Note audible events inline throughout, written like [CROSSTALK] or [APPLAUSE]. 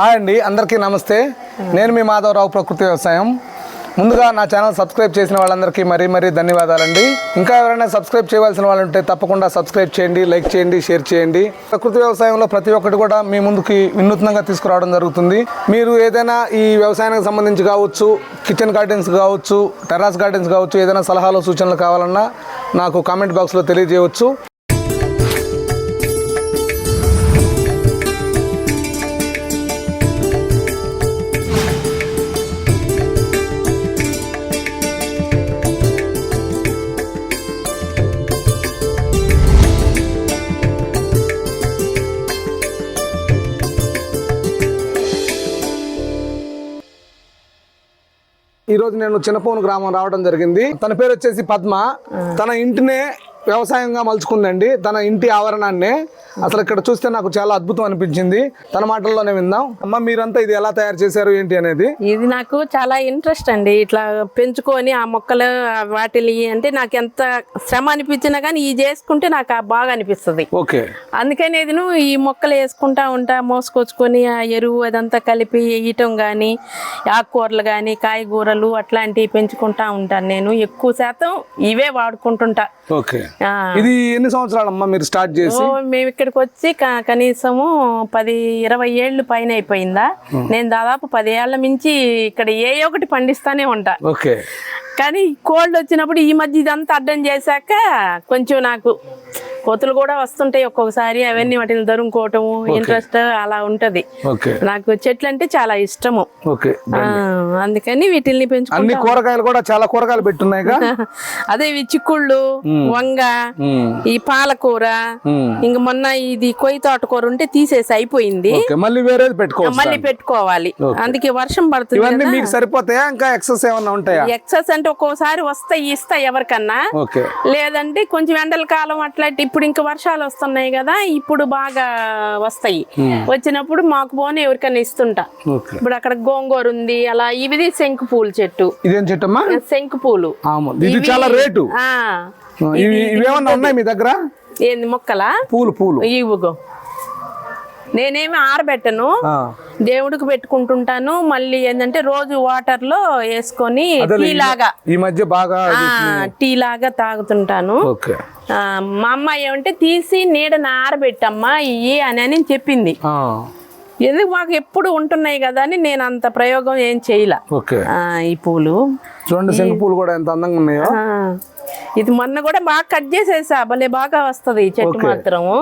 Hi అండి అందరికీ నమస్తే. నేను మీ మాధవరావు ప్రకృతి వ్యవసాయం. ముందుగా నా ఛానల్ సబ్స్క్రైబ్ చేసిన వాళ్ళందరికీ మరీ మరీ ధన్యవాదాలండి. ఇంకా ఎవరైనా సబ్స్క్రైబ్ చేయవలసిన వాళ్ళు ఉంటే తప్పకుండా సబ్స్క్రైబ్ చేయండి లైక్ చేయండి షేర్ చేయండి. ప్రకృతి వ్యవసాయంలో ప్రతి ఒక్కటి కూడా మీ ముందుకి వినూత్నంగా తీసుకురావడం జరుగుతుంది. మీరు ఏదైనా ఈ వ్యవసాయానికి సంబంధించి కావచ్చు కిచెన్ గార్డెన్స్ కావచ్చు టెర్రాస్ గార్డెన్స్ కావచ్చు ఏదైనా సలహాలు సూచనలు కావాలన్నా నాకు కామెంట్ బాక్స్లో తెలియజేయవచ్చు. ఈ రోజు నేను చిన్నపోను గ్రామం రావడం జరిగింది. తన పేరు వచ్చేసి పద్మ. తన ఇంటినే వ్యవసాయంగా మలుచుకుందండి. తన ఇంటి ఆవరణాన్నే. అసలు ఇక్కడ చూస్తే నాకు చాలా అద్భుతం అనిపించింది. తన మాటల్లోనే విందాం. అమ్మ మీరంతా ఇది ఎలా తయారు చేశారు? ఏంటి అనేది? ఇది నాకు చాలా ఇంట్రెస్ట్ అండి. ఇట్లా పెంచుకొని ఆ మొక్కలు వాటిని అంటే నాకు ఎంత శ్రమ అనిపించినా కానీ ఇది చేసుకుంటే నాకు బాగా అనిపిస్తుంది. ఓకే. అందుకని ఇది నువ్వు ఈ మొక్కలు వేసుకుంటా ఉంటా మోసుకొచ్చుకొని ఆ ఎరువు అదంతా కలిపి వేయటం కానీ ఆకుకూరలు కానీ కాయగూరలు అట్లాంటివి పెంచుకుంటా ఉంటాను నేను. ఎక్కువ శాతం ఇవే వాడుకుంటుంటా. ఓకే. ఇది ఎన్ని సంవత్సరాలమ్మా మీరు స్టార్ట్ చేసి? మేము ఇక్కడికి వచ్చి కనీసము పది ఇరవై ఏళ్ళు పైన అయిపోయిందా. నేను దాదాపు పది ఏళ్ళ మించి ఇక్కడ ఏ ఒకటి పండిస్తానే ఉంటా. ఓకే. కానీ కోల్డ్ వచ్చినప్పుడు ఈ మధ్య ఇదంతా అడ్డం చేశాక కొంచెం నాకు కోతులు కూడా వస్తుంటాయి ఒక్కొక్కసారి అవన్నీ వాటిని దొరుకుకోవటము ఇంట్రెస్ట్ అలా ఉంటది. నాకు చెట్లు అంటే చాలా ఇష్టము. అందుకని వీటిల్ని పెంచుకుంటా అన్ని కూరగాయలు కూడా చాలా కూరగాయలు పెట్టున్నాయిగా? [LAUGHS] అదే ఇవి చిక్కుళ్ళు వంగ. ఈ పాలకూర. ఇంక మొన్న ఇది కొయ్యి తోటకూర ఉంటే తీసేసి అయిపోయింది. మళ్ళీ వేరేది పెట్టుకోవచ్చు మళ్ళీ పెట్టుకోవాలి. అందుకే వర్షం పడుతుంది మీకు సరిపోతాయా? ఇంకా ఎక్సెస్ ఏమన్నా ఉంటాయా? ఎక్సెస్ అంటే ఒక్కోసారి వస్తాయి ఇస్తాయి ఎవరికన్నా. లేదంటే కొంచెం ఎండల కాలం అట్లాంటి ఇప్పుడు ఇంకా వర్షాలు వస్తున్నాయి కదా ఇప్పుడు బాగా వస్తాయి. వచ్చినప్పుడు మాకు పోనీ ఎవరికైనా ఇస్తుంటా. ఇప్పుడు అక్కడ గోంగూర ఉంది అలా ఇవిది శంకు పూలు చెట్టు. ఇదేం చెట్టమ్మా? శంకు పూలు. ఇది చాలా రేటు. ఇవేమన్నా ఉన్నాయి మీ దగ్గర? ఏంది మొక్కలా? పూలు పూలు. ఇవ్వగో. నేనేమి ఆరబెట్టను. దేవుడికి పెట్టుకుంటుంటాను. మళ్ళీ ఏంటంటే రోజు వాటర్లో వేసుకొని టీ లాగా. ఈ మధ్య బాగా టీ లాగా తాగుతుంటాను. మా అమ్మ ఏమంటే తీసి నీడన ఆరబెట్టమ్మా ఇయ్యి అని అని చెప్పింది. ఎందుకు మాకు ఎప్పుడు ఉంటున్నాయి కదా అని నేను అంత ప్రయోగం ఏం చేయలే. ఈ పూలు. చూడండి శంకు పూలు కూడా ఎంత అందంగా ఉన్నాయో. ఇది మొన్న కూడా బాగా కట్ చేసేసా. భలే బాగా వస్తది ఈ చెట్టు మాత్రము.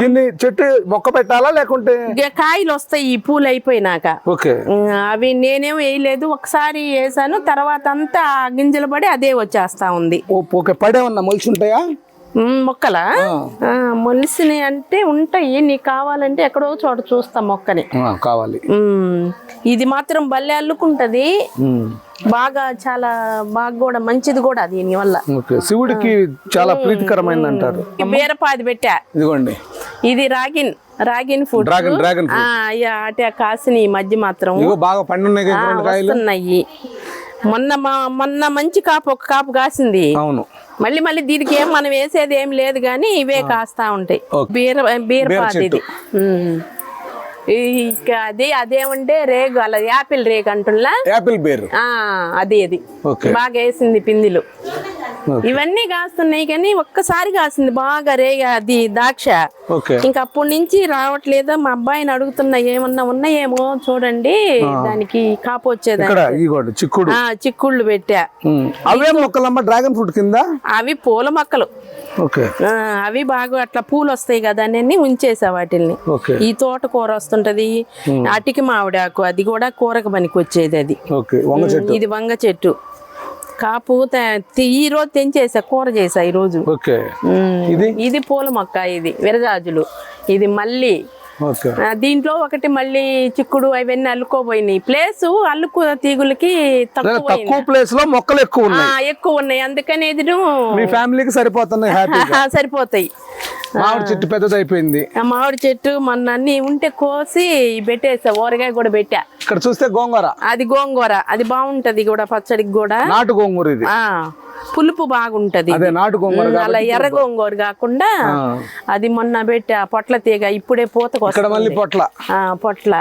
దీన్ని చెట్టు మొక్క పెట్టాలా లేకుంటే? ఇక కాయలు వస్తాయి ఈ పూలు అయిపోయినాక. ఓకే. అవి నేనేం వేయలేదు ఒకసారి వేసాను తర్వాత అంతా గింజలు పడి అదే వచ్చేస్తా ఉంది. ఓకే పడేమన్నా మొలిచి ఉంటాయా? మొక్కలా? మొలిసినవి అంటే ఉంటాయి నీకు కావాలంటే ఎక్కడో చోట చూస్తా మొక్కని. కావాలి. ఇది మాత్రం భలే అల్లుకుంటది. బాగా చాలా బాగా కూడా మంచిది కూడా దీని వల్ల. శివుడికి చాలా ప్రీతికరమైంది అంటారు బీరపాది పెట్టా. ఇదిగోండి. ఇది రాగిన్ రాగిన్ ఫుడ్ డ్రాగన్ డ్రాగన్ ఆ, అయ్యా అటే కాసిన ఈ మధ్య మాత్రం. ఇగో బాగా పండున్నాయి మొన్న మా- మొన్న మంచి కాపు ఒక కాపు కాసింది. అవును. మళ్ళీ మళ్ళీ దీనికి ఏం మనం వేసేది ఏం లేదు కానీ ఇవే కాస్తా ఉంటాయి. బీర బీరపాది. ఇది అది అదేమంటే రేగు అలా యాపిల్ రేగు అంటున్నా యాపిల్ బేర్. అది అది. బాగా వేసింది పిందిలు. ఇవన్నీ కాస్తున్నాయి కానీ ఒక్కసారి కాసింది బాగా రేగ అది ద్రాక్ష ఓకే. ఇంకా అప్పటి నుంచి రావట్లేదు? మా అబ్బాయిని అడుగుతున్నా ఏమన్నా ఉన్నాయేమో చూడండి. దానికి కాపు చిక్కుడు. ఆ, చిక్కుళ్ళు పెట్టా. అవే మొక్కలమ్మ డ్రాగన్ ఫ్రూట్ కింద? అవి పూల మొక్కలు. అవి బాగా అట్లా పూలు వస్తాయి కదా అని ఉంచేసా వాటిల్ని. ఓకే. ఈ తోటకూర వస్తుంటది. అటికి మామిడాకు అది కూడా కూరకు పనికి వచ్చేది అది ఇది వంగ చెట్టు. కాపు ఈ రోజు తెంచేసా కూర చేసా ఈ రోజు. ఇది? ఇది పూల మొక్క ఇది విరజాజులు ఇది మళ్ళీ దీంట్లో ఒకటి మళ్ళీ చిక్కుడు అవన్నీ అల్లుకోపోయినాయి ప్లేస్ అల్లుకు తీగులకి తక్కువ ప్లేస్లో మొక్కలు ఎక్కువ ఉన్నాయి. ఎక్కువ ఉన్నాయి. అందుకని మీ ఫ్యామిలీకి సరిపోతున్నాయి [LAUGHS] సరిపోతాయి. మామిడి చెట్టు పెద్దది అయిపోయింది. ఆ మామిడి చెట్టు మొన్న అన్ని ఉంటే కోసి పెట్టేసా ఊరగాయ కూడా పెట్టా. ఇక్కడ చూస్తే గోంగూర. అది గోంగూర. అది బాగుంటది కూడా పచ్చడికి కూడా. నాటు గోంగూర ఇది. పులుపు బాగుంటది. అదే నాటు గోంగూర ఉమ్, అలా ఎర్ర గోంగూర కాకుండా ఆ. అది మొన్న పెట్టా పొట్ల తీగ ఇప్పుడే పూతకు వస్తుంది. పొట్ల. ఆ, పొట్ల.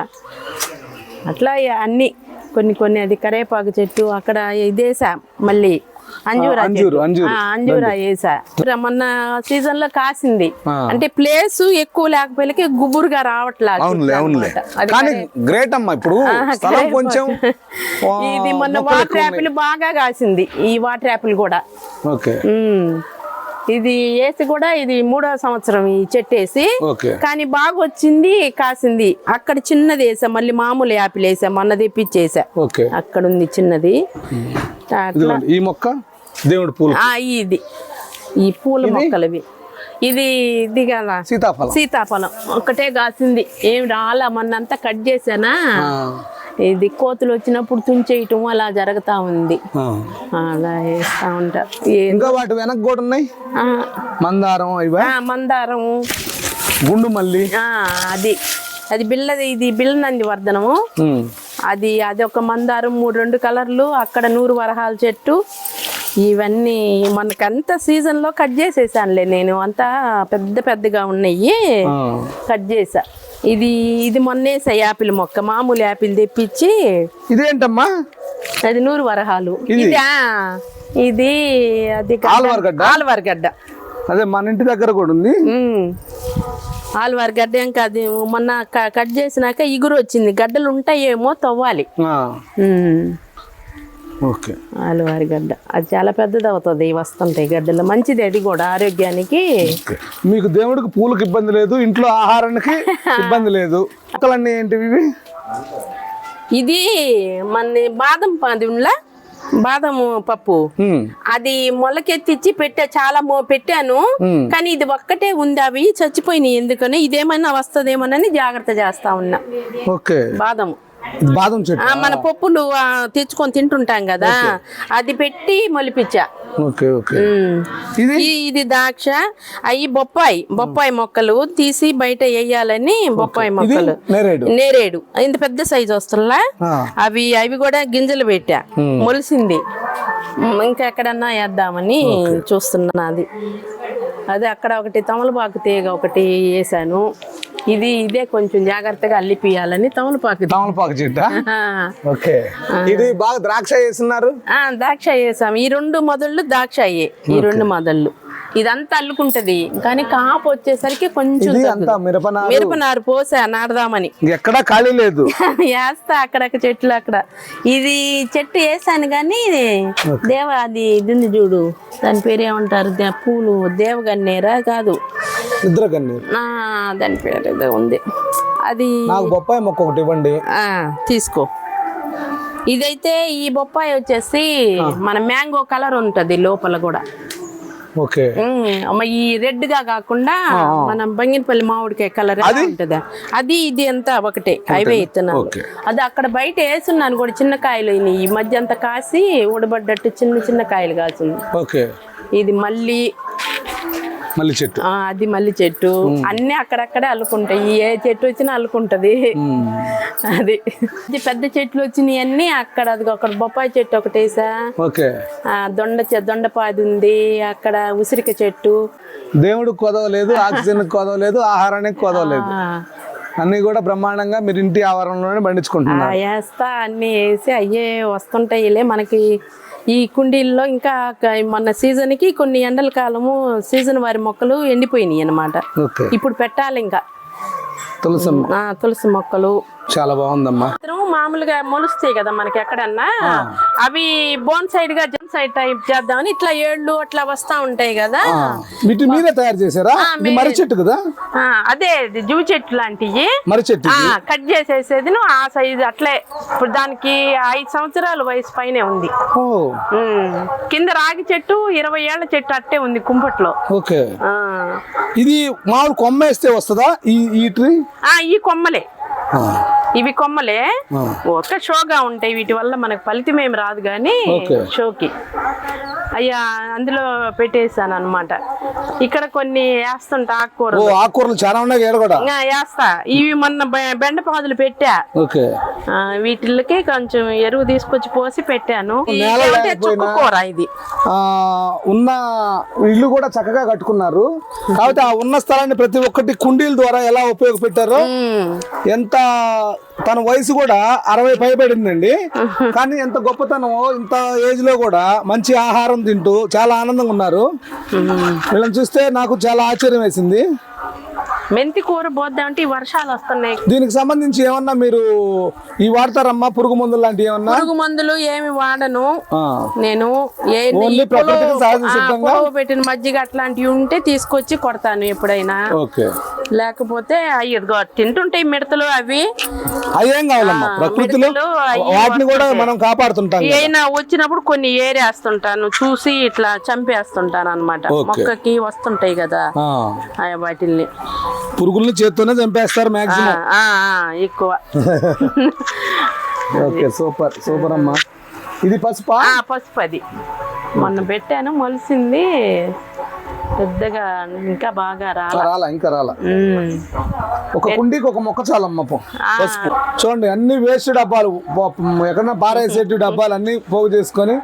అట్లా అన్ని కొన్ని కొన్ని అది కరేపాకు చెట్టు అక్కడ ఇదేసా మళ్ళీ. అంజూరా అంజూరు, వేసా మొన్న సీజన్లో కాసింది. అంటే ప్లేస్ ఎక్కువ లేకపోయికి గుబురుగా రావట్లా కానీ కరే- గ్రేట్ అమ్మా ఇప్పుడు. ఆహా, స్థలం కరేపాకు. కొంచెం. ఇది మొన్న వాటర్ యాపిల్ బాగా కాసింది ఈ వాటర్ యాపిల్ కూడా. ఓకే. ఇది వేసి కూడా ఇది మూడో సంవత్సరం ఈ చెట్టు వేసి. కానీ బాగా వచ్చింది కాసింది. అక్కడ చిన్నది వేసా మళ్ళీ మామూలు యాపిల్ వేసా మొన్న తెప్పించేసా. అక్కడ ఉంది చిన్నది. ఈ మొక్క దేవుడి పూలు ఇది. ఈ పూల మొక్కలవి. ఇది ఇది కదా. సీతాఫలం. సీతాఫలం. ఒకటే కాసింది. ఏమి రాలా మొన్నంతా కట్ చేసానా ఇది కోతులు వచ్చినప్పుడు తుంచేయటం అలా జరుగుతా ఉంది. అలా వేస్తా ఉంటా. ఏ- ఇంకా వాటి వెనక కూడా ఉన్నాయి? మందారం మందారం గుండు మల్లి? ఆ, అది. అది బిల్లది ఇది బిల్లనంది వర్ధనము. అది అది ఒక మందారం మూడు రెండు కలర్లు అక్కడ నూరు వరహాల చెట్టు. ఇవన్నీ మనకంతా సీజన్లో కట్ చేసేసానులే నేను. అంతా పెద్ద పెద్దగా ఉన్నాయి. కట్ చేసా. ఇది ఇది మొన్నేసా యాపిల్ మొక్క మామూలు యాపిల్ తెప్పించి ఇదేంటమ్మా అది నూరు వరహాలు ఇది? అది గడ్డ. ఆల్వార్గడ్డ? ఆల్వార్గడ్డ అదే మన ఇంటి దగ్గర కూడా ఉంది. ఆల్వార్ గడ్డ ఏం కాదు మొన్న కట్ చేసినాక ఇగురు వచ్చింది గడ్డలు ఉంటాయేమో తవ్వాలి. ఓకే. ఆలువారి గడ్డ. అది చాలా పెద్దది అవుతుంది వస్తుంటాయి గడ్డలు మంచిది అది కూడా ఆరోగ్యానికి. మీకు దేవుడికి పూలకు ఇబ్బంది లేదు ఇంట్లో ఆహారానికి ఇబ్బంది లేదు. మొక్కలన్నీ ఏంటివి ఇవి? ఇది మన బాదం పదిలా బాదము పప్పు. అది మొలకెత్తిచ్చి పెట్టా చాలా మో పెట్టాను. కానీ ఇది ఒక్కటే ఉంది అవి చచ్చిపోయినాయి ఎందుకని? ఇదేమైనా వస్తుందేమోనని జాగ్రత్త చేస్తా ఉన్నా. ఓకే. బాదం. ఇది బాదం చెట్టు. మన పప్పులు తెచ్చుకొని తింటుంటాం కదా. అది పెట్టి మొలిపించా ఓకే ఓకే. ఉమ్. ఇది? ద్రాక్ష అవి బొప్పాయి బొప్పాయి మొక్కలు తీసి బయట వేయాలని బొప్పాయి మొక్కలు. నేరేడు? నేరేడు. ఇంత పెద్ద సైజు వస్తుందా? అవి అవి కూడా గింజలు పెట్టా. మొలిసింది. ఇంకా ఎక్కడన్నా వేద్దామని చూస్తున్నాను అది. అదే అక్కడ ఒకటి తమలపాకు తీగ ఒకటి వేసాను. ఇది ఇదే కొంచెం జాగ్రత్తగా అల్లిపియాలని తమలపాకు తమలపాకు చెట్ట. [LAUGHS] ఓకే. ఇది బాగా ద్రాక్ష వేస్తున్నారు ద్రాక్ష వేసాం. ఈ రెండు మొదళ్ళు ద్రాక్ష అయ్యే. ఈ రెండు మొదళ్ళు. ఇదంతా అల్లుకుంటది. కానీ కాపు వచ్చేసరికి కొంచెం మిరపనారు? మిరపనారు పోసా నాడదామని ఎక్కడా ఖాళీ లేదు. [LAUGHS] వేస్తా అక్కడక్క చెట్లు అక్కడ. ఇది చెట్టు వేసాను కానీ దేవ అది ఇది చూడు. దాని పేరు ఏమంటారు పూలు దేవగన్నేరా కాదు. నిద్ర కన్నీరు దాని పేరు ఏదో ఉంది. అది నాకు బొప్పాయి మొక్క ఒకటి ఇవ్వండి. ఆ, తీసుకో. ఇదైతే ఈ బొప్పాయి వచ్చేసి మన మ్యాంగో కలర్ ఉంటది లోపల కూడా. ఓకే. ఉమ్, అమ్మ ఈ రెడ్గా కాకుండా మన బంగినపల్లి మామిడికాయ కలర్ ఉంటదా? అది ఇది అంతా ఒకటే అవే ఇత్తనాలు. ఓకే. అది అక్కడ బయట వేసున్నాను కూడా చిన్న కాయలు అయినాయి. ఈ మధ్య అంతా కాసి ఊడబడ్డట్టు చిన్న చిన్న కాయలు కాసింది. ఓకే. ఇది మళ్ళీ మళ్ళీ చెట్టు. అది మల్లి చెట్టు. అన్ని అక్కడక్కడే అల్లుకుంటాయి. ఏ చెట్టు వచ్చినా అల్లుకుంటది. అది. పెద్ద చెట్లు వచ్చినాయి అన్ని అక్కడ అది ఒక బొప్పాయి చెట్టు ఒకటి వేసా. ఓకే. ఆ, దొండ దొండపాది ఉంది. అక్కడ ఉసిరిక చెట్టు. దేవుడికి కొదవలేదు ఆక్సిజన్ కొదవలేదు ఆహారానికి కొదవలేదు అన్ని కూడా బ్రహ్మాండంగా మీరు ఇంటి ఆవరణలోనే పండించుకుంటున్నారు. వేస్తా అన్ని వేసి అయ్యే వస్తుంటాయిలే మనకి. ఈ కుండీల్లో ఇంకా మొన్న సీజన్కి కొన్ని ఎండల కాలము సీజన్ వారి మొక్కలు ఎండిపోయినాయి అన్నమాట. ఓకే. ఇప్పుడు పెట్టాలి ఇంకా. తులసమ్మ ఆ, తులసి మొక్కలు చాలా బాగుందమ్మా. మాత్రం మామూలుగా మొలుస్తాయి కదా మనకి ఎక్కడన్నా. అవి బోన్ సైడ్గా జన్ సైడ్ టైప్ చేద్దామని ఇట్లా ఏళ్ళు అట్లా వస్తా ఉంటాయి కదా. వీటి మీరే తయారు చేశారా? ఇది మర్రి చెట్టు కదా? అదే జువు చెట్టు లాంటివి. మర్రి చెట్టు కట్ చేసేసేది ఆ సైజు అట్లే. ఇప్పుడు దానికి ఐదు సంవత్సరాల వయసు పైనే ఉంది. కింద రాగి చెట్టు ఇరవై ఏళ్ళ చెట్టు అట్టే ఉంది కుంపట్లో. ఓకే. ఇది మామూలు కొమ్మ వేస్తే వస్తుందా? ఈ ట్రీ? ఆ, ఈ కొమ్మలే. ఇవి కొమ్మలే? ఆ. ఒక షోగా ఉంటాయి వీటి వల్ల మనకు ఫలితం ఏమి రాదు కానీ. షోకి. అయ్యా అందులో పెట్టేసాను అనమాట ఇక్కడ కొన్ని వేస్తుంటా ఆకుకూరలు. ఆకుకూరలు చాలా ఉన్నాయి కూడా. వేస్తా. ఇవి మొన్న బెండ పాదులు పెట్టా. వీటికి కొంచెం ఎరువు తీసుకొచ్చి పోసి పెట్టాను. కూర ఇది? ఉన్న ఇల్లు కూడా చక్కగా కట్టుకున్నారు. కాబట్టి ఆ ఉన్న స్థలాన్ని ప్రతి ఒక్కటి కుండీల ద్వారా ఎలా ఉపయోగపెట్టారో. ఎంత తన వయసు కూడా అరవై పైబడిందండి కానీ ఎంత గొప్పతనమో ఇంత ఏజ్లో కూడా మంచి ఆహారం తింటూ చాలా ఆనందంగా ఉన్నారు. వీళ్ళని చూస్తే నాకు చాలా ఆశ్చర్యం వేసింది. మెంతి కూర పోద్దామంటే ఈ వర్షాలు వస్తున్నాయి దీనికి సంబంధించి ఏమన్నా మీరు ఈ వాడతారమ్మా పురుగు మందులు లాంటివి ఏమన్నా పురుగు మందులు ఏమి వాడను. నేను ఏ ఓన్లీ ప్రకృతికి సహజ సిద్ధంగా? పెట్టిన మజ్జిగ అట్లాంటివి ఉంటే తీసుకొచ్చి కొడతాను ఎప్పుడైనా ఓకే లేకపోతే అవి ఇదిగో తింటుంటాయి మిడతలు అవి అయ్యేం కావాలమ్మా ఆ, ప్రకృతిలో మిడతలు అయ్యి వాటిని కూడా. మనం కాపాడుతుంటాం కదా. వచ్చినప్పుడు కొన్ని ఏరేస్తుంటాను చూసి ఇట్లా చంపేస్తుంటాను అనమాట ఓకే. మొక్కకి వస్తుంటాయి కదా ఆ. ఆ వాటిల్ని పురుగుల్ని చేత్తోనే చంపేస్తారు మాక్సిమం ఎక్కువ. ఓకే సూపర్ సూపర్ అమ్మా. ఇది పసుపా? పసుపు అది మొన్న పెట్టాను మొలిసింది. పెద్దగా ఇంకా బాగా రాల. రాలా ఇంకా రాలా. ఒక కుండీకి ఒక మొక్క చాలమ్మ. పసుపు. చూడండి అన్ని వేస్ట్ డబ్బాలు. ఎక్కడన్నా పారేసేటి డబ్బాలు అన్ని పోగు చేసుకొని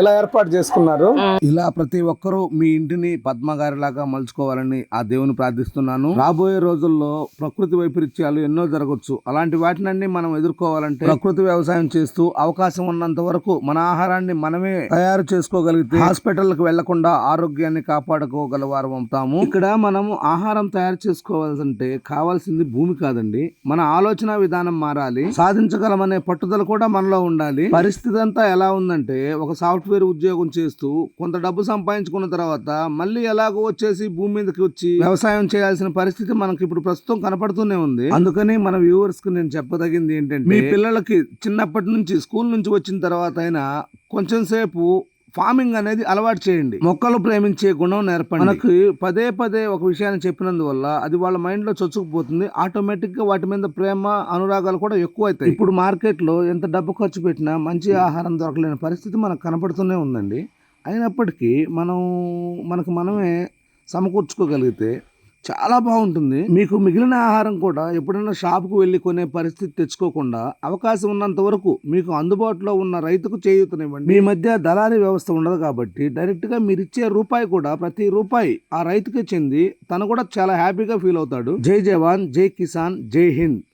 ఇలా ఏర్పాటు చేసుకున్నారు. ఇలా ప్రతి ఒక్కరూ మీ ఇంటిని పద్మ గారి లాగా మలుచుకోవాలని ఆ దేవుని ప్రార్థిస్తున్నాను. రాబోయే రోజుల్లో ప్రకృతి వైపరీత్యాలు ఎన్నో జరగవచ్చు అలాంటి వాటినన్నీ మనం ఎదుర్కోవాలంటే ప్రకృతి వ్యవసాయం చేస్తూ అవకాశం ఉన్నంత వరకు మన ఆహారాన్ని మనమే తయారు చేసుకోగలిగితే హాస్పిటల్కి వెళ్ళకుండా ఆరోగ్యాన్ని కాపాడుకోగలవారు అవుతాము. ఇక్కడ మనము ఆహారం తయారు చేసుకోవాల్సింటే కావాల్సింది భూమి కాదండి. మన ఆలోచన విధానం మారాలి. సాధించగలమనే పట్టుదల కూడా మనలో ఉండాలి. పరిస్థితి అంతా ఎలా ఉందంటే ఒక సాఫ్ట్వేర్ ఉద్యోగం చేస్తూ కొంత డబ్బు సంపాదించుకున్న తర్వాత మళ్ళీ ఎలాగో వచ్చేసి భూమి మీదకి వచ్చి వ్యవసాయం చేయాల్సిన పరిస్థితి మనకి ఇప్పుడు ప్రస్తుతం కనపడుతూనే ఉంది. అందుకని మన వ్యూవర్స్కి నేను చెప్పదగింది ఏంటంటే మీ పిల్లలకి చిన్నప్పటి నుంచి స్కూల్ నుంచి వచ్చిన తర్వాత అయినా కొంచెం సేపు ఫార్మింగ్ అనేది అలవాటు చేయండి. మొక్కలు ప్రేమించే గుణం నేర్పండి. మనకి పదే పదే ఒక విషయాన్ని చెప్పినందువల్ల అది వాళ్ళ మైండ్లో చొచ్చుకుపోతుంది. ఆటోమేటిక్గా వాటి మీద ప్రేమ అనురాగాలు కూడా ఎక్కువ అవుతాయి ఇప్పుడు మార్కెట్లో ఎంత డబ్బు ఖర్చు పెట్టినా మంచి ఆహారం దొరకలేని పరిస్థితి మనకు కనపడుతూనే ఉందండి. అయినప్పటికీ మనం మనకు మనమే సమకూర్చుకోగలిగితే చాలా బాగుంటుంది. మీకు మిగిలిన ఆహారం కూడా ఎప్పుడైనా షాప్కు వెళ్ళి కొనే పరిస్థితి తెచ్చుకోకుండా అవకాశం ఉన్నంత వరకు మీకు అందుబాటులో ఉన్న రైతుకు చేయూతనివ్వండి. మీ మధ్య దళారీ వ్యవస్థ ఉండదు కాబట్టి డైరెక్ట్గా మీరు ఇచ్చే రూపాయి కూడా ప్రతి రూపాయి ఆ రైతుకే చెంది తను కూడా చాలా హ్యాపీగా ఫీల్ అవుతాడు. జై జవాన్ జై కిసాన్ జై హింద్.